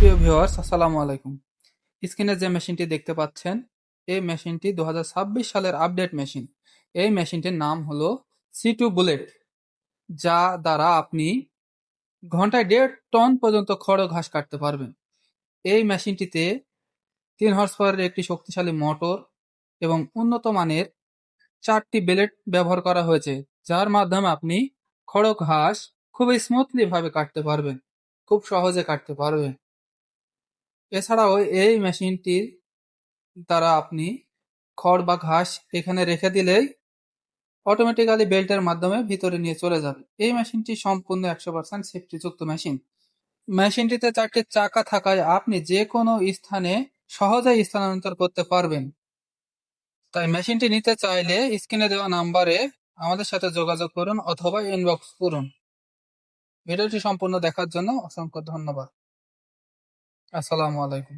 প্রিয় ভিউয়ার্স, আসসালামু আলাইকুম। স্ক্রিনে যে মেশিনটি দেখতে পাচ্ছেন, এই মেশিনটি দুহাজার ছাব্বিশ সালের আপডেট মেশিন। এই মেশিনটির নাম হলো সি টু বুলেট, যা দ্বারা আপনি ঘন্টায় দেড় টন পর্যন্ত খড় ঘাস কাটতে পারবেন। এই মেশিনটিতে তিন হর্স পাওয়ারের একটি শক্তিশালী মোটর এবং উন্নত মানের চারটি ব্লেড ব্যবহার করা হয়েছে, যার মাধ্যমে আপনি খড় ঘাস খুবই স্মুথলি ভাবে কাটতে পারবেন, খুব সহজে কাটতে পারবেন। এছাড়াও এই মেশিনটির দ্বারা আপনি খড় বা ঘাস এখানে রেখে দিলেই অটোমেটিক্যালি বেল্টের মাধ্যমে ভিতরে নিয়ে চলে যাবে। এই মেশিনটি সম্পূর্ণ একশো পার্সেন্ট সেফটিযুক্ত মেশিন। মেশিনটিতে চারটি চাকা থাকায় আপনি যে কোনো স্থানে সহজেই স্থানান্তর করতে পারবেন। তাই মেশিনটি নিতে চাইলে স্ক্রিনে দেওয়া নাম্বারে আমাদের সাথে যোগাযোগ করুন অথবা ইনবক্স করুন। ভিডিওটি সম্পূর্ণ দেখার জন্য অসংখ্য ধন্যবাদ। আসসালামু আলাইকুম।